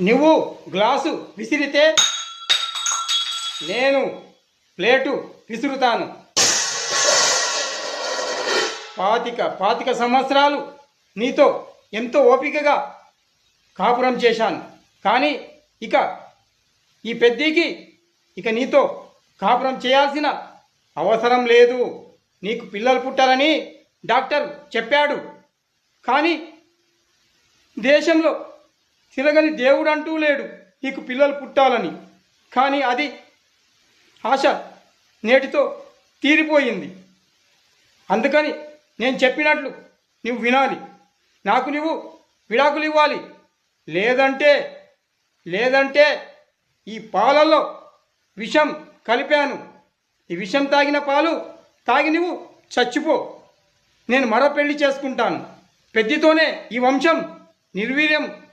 నువ్వు గ్లాసు విసిరితే నేను ప్లేటు విసురుతాను. పాతిక పాతిక సంవత్సరాలు నీతో ఎంతో ఓపికగా కాపురం చేశాను. కానీ ఇక ఈ పెద్దకి ఇక నీతో కాపురం చేయాల్సిన అవసరం లేదు. నీకు పిల్లలు పుట్టాలని డాక్టర్ చెప్పాడు. కానీ దేశంలో తిరగని దేవుడు అంటూ లేడు. నీకు పిల్లలు పుట్టాలని. కానీ అది ఆశ నేటితో తీరిపోయింది. అందుకని నేను చెప్పినట్లు నువ్వు వినాలి. నాకు నువ్వు విడాకులు ఇవ్వాలి లేదంటే లేదంటే ఈ పాలల్లో విషం కలిపాను. ఈ విషం తాగిన పాలు తాగి నువ్వు చచ్చిపో. నేను మరో పెళ్ళి చేసుకుంటాను. పెద్దితోనే ఈ వంశం నిర్వీర్యం